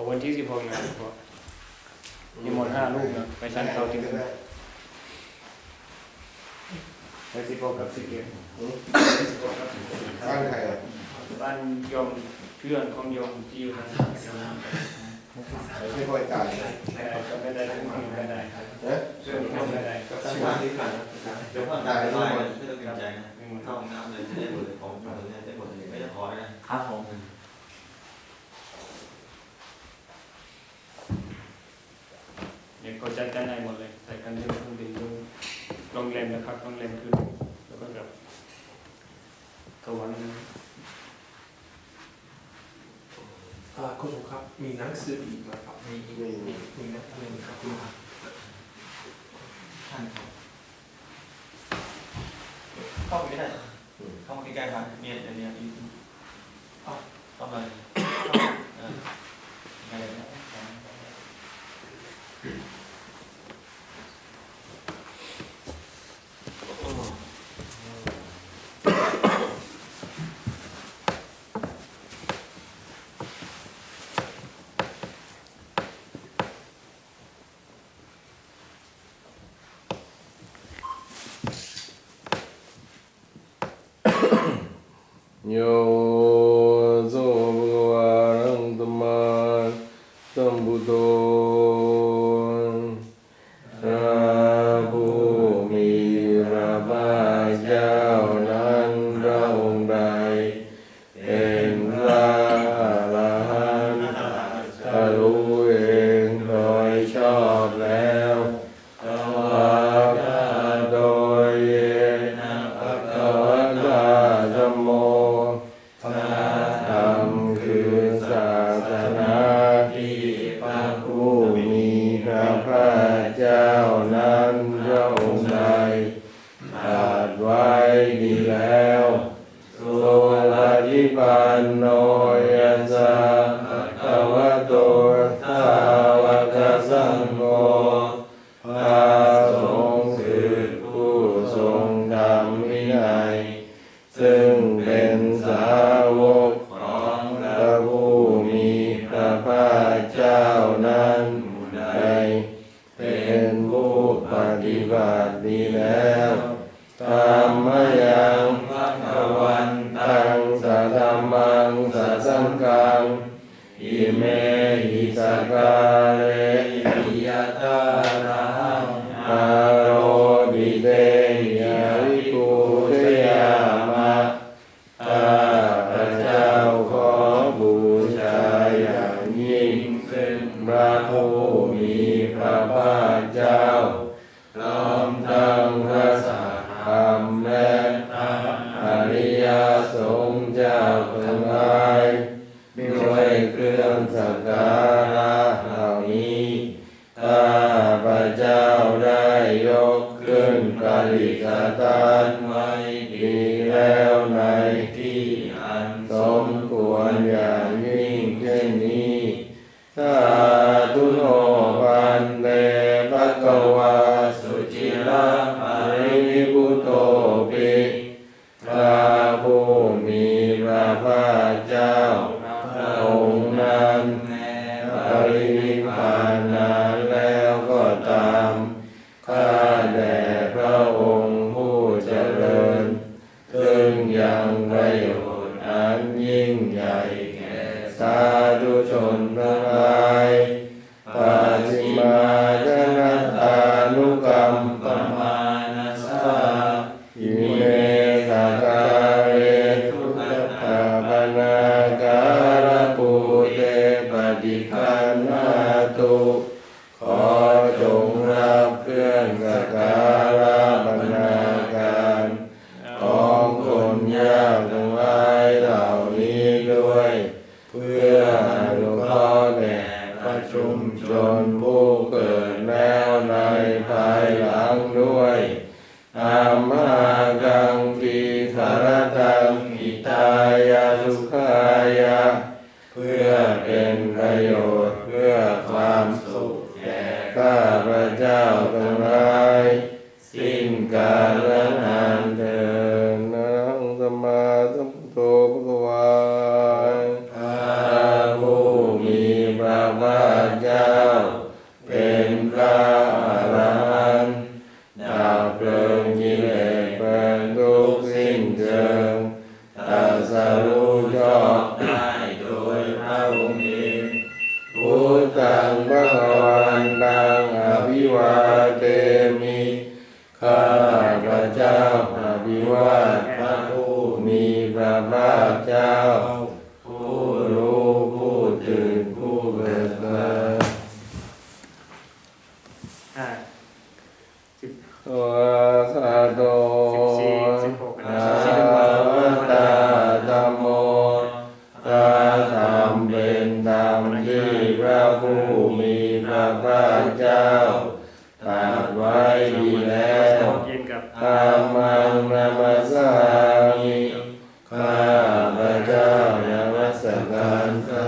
บอกวันที่สิบหกนะนิมีหมดห้ารูปนะไปชั้นเขาที่ไปสิบหกกับสิบเอ็ดบ้านใครอะบ้านยมเพื่อนของยมที่อยู่ทางไม่ใช่ค่อยตายไม่ได้ทั้งหมดไม่ได้เอ๊ะเพื่อนของไม่ได้ก็ตั้งมาที่กันเดี๋ยวพ่อตายไม่ต้องเกรงใจนะเข้าห้องน้ำเลยจะได้หมดเลยของตรงนี้ได้หมดเลยไม่จะขอนะครับผม ซื้ออีกไครับมีอีกหนึ่งหนึ่งหนึ่งครับคุณครับท่านครับเข้าไปไม่ด้เข้ามาใกล้ๆครับเนี่ยเนี่ยอีกต้องเลอ 牛。 สังโฆพระสงคือผู้ทรงธรรมวินัย ซึ่งเป็นสาวกของระผู้มีพระภาเจ้านั้นใดเป็นผู้ปฏิบัติดีแล้วธรรมยังพระวันตังสัธรมังสัสังกังอิเมหิสกาเ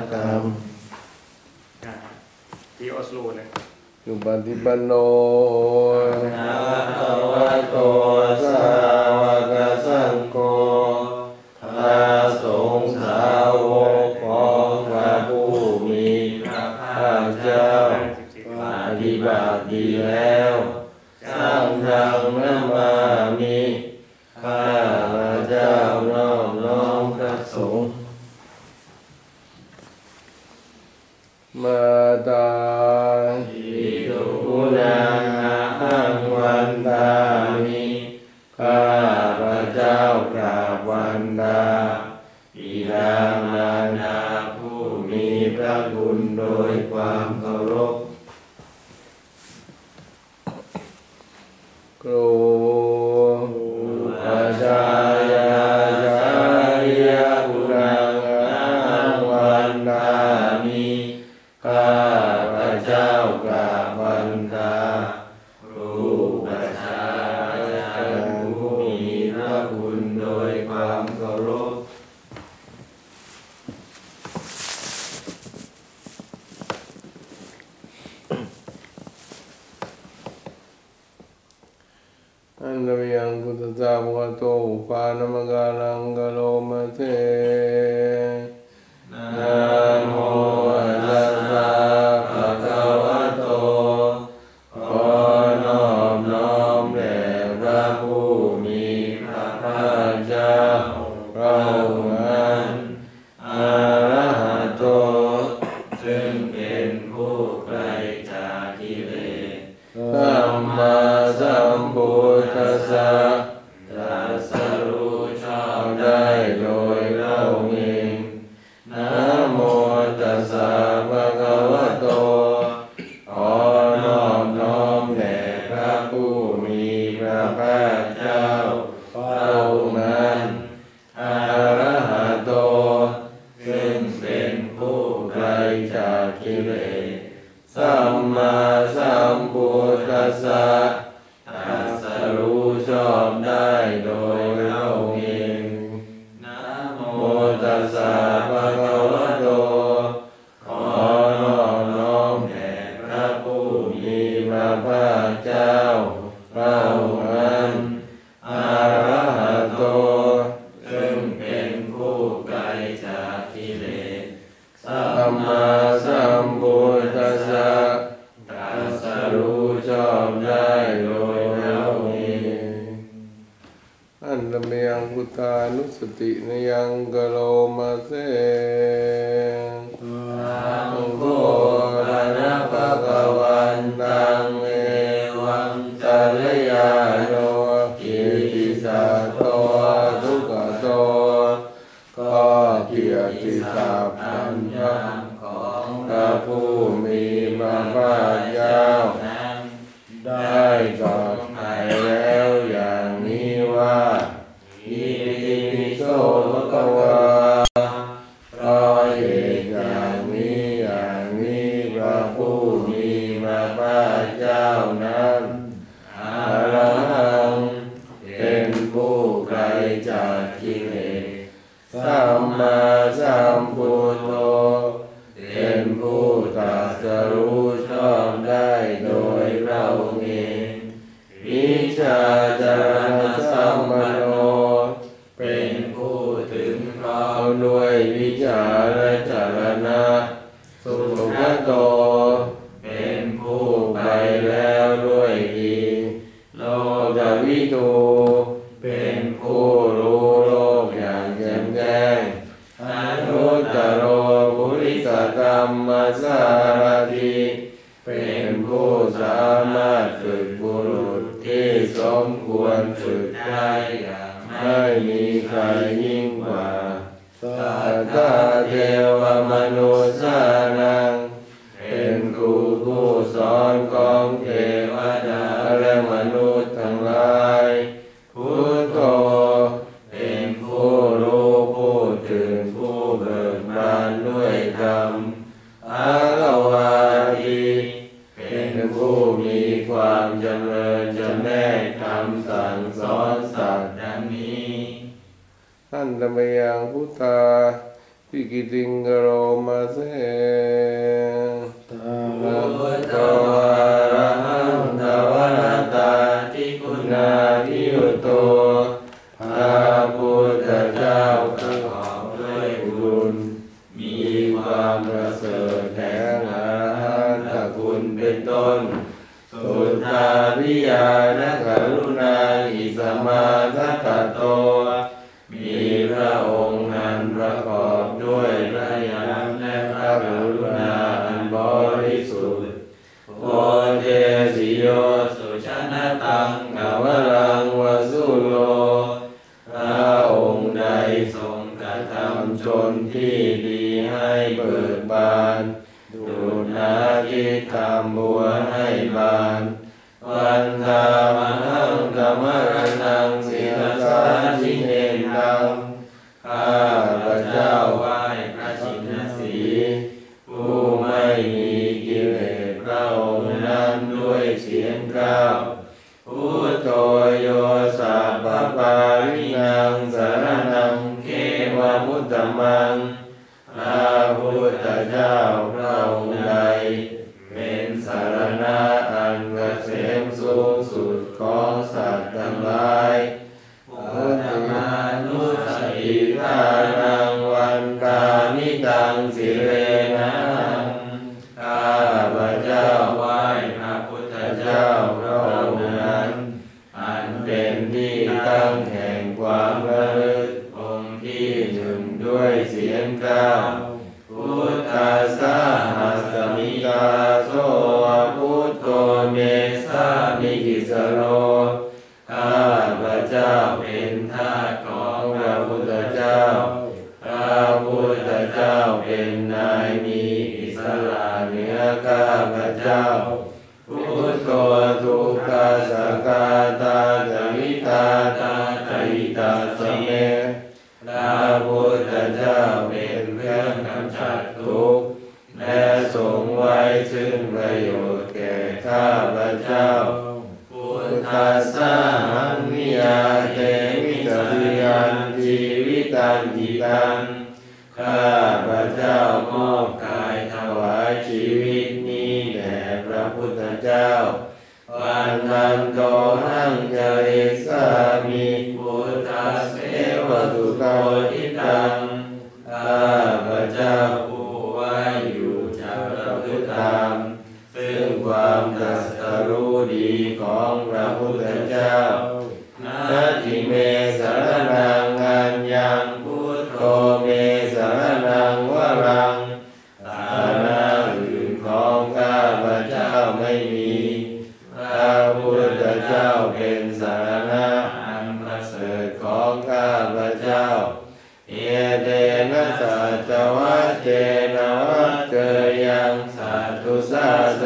การพระธรรมอ่าที่ออสโลเลยสุปฏิปันโนภะคะวะโตสาวกสังโฆพระสงฆ์สาวกของพระผู้มีพระภาคเจ้าปฏิบัติดีแล้วสร้างทางนามามิข้าพระเจ้านอบน้อมพระสงฆ์ ม วียงกุตตาภะโตอุปานมกาลังกโลมเทนะโมตัสสะภะคะวะโตขอนอบน้อมแด่พระผู้มีพระภาคเจ้าพระองค์นั้นอะระหะโตซึ่งเป็นผู้ไกลจากกิเลสสัมมาสัม มาสัมพุทธัสสะตัสรู้ชอบได้โดยพระองค์เองนะโมตัสสะภะคะวะโต ขอนอบน้อมแด่พระผู้มีพระภาคเจ้าพระองค์นั้นอะระหะโต ซึ่งเป็นผู้ไกลจากกิเลสสัมมาสัมพุทธัสสะ มียงพุทธานุสตินยังกะโลมาเสสังโฆระนะภะคะวันตังเอวังจัลยาโนกิติสัตโตทุกขโต ก็เกียรติศัพท์อันยศของพระผู้มีพระภาคเจ้าได้ตรัสไป สัมมาสัม สุโอเทสิโยสุชนะตังกามรังวสุโลพระองค์ใดทรงกระทำจนที่ดีให้เบิกบานดูนาคิทำบัวให้บานวันธามังกามรนังศิลสาชิเนนังข้าพระเจ้าไหว้พระชินสีันติตัง ข้าพระเจ้ามอบกายถวายชีวิตนี้แด่พระพุทธเจ้าปานนันโตหังจริสามีพุทธเสวสุโตทิตัง ข้าพระเจ้าผู้ว่าอยู่จากพระพุทธาม ซึ่งความตรัสรู้ดีของพระพุทธเจ้า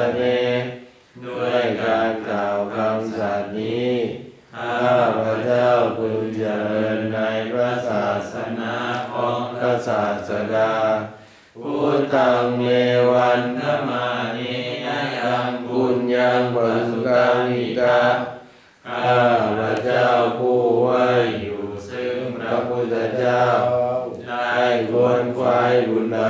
นด้วยการกล่าวคำสัตย์นี้ข้าพระเจ้าพึงเจริญในพระศาสนาของพระศาสดาพุทธังเมวันธมานิยังบุญยังบุญสุกังอิกาข้าพระเจ้าผู้ไว้อยู่ซึ่งพระพุทธเจ้าได้ควรควายบุญใด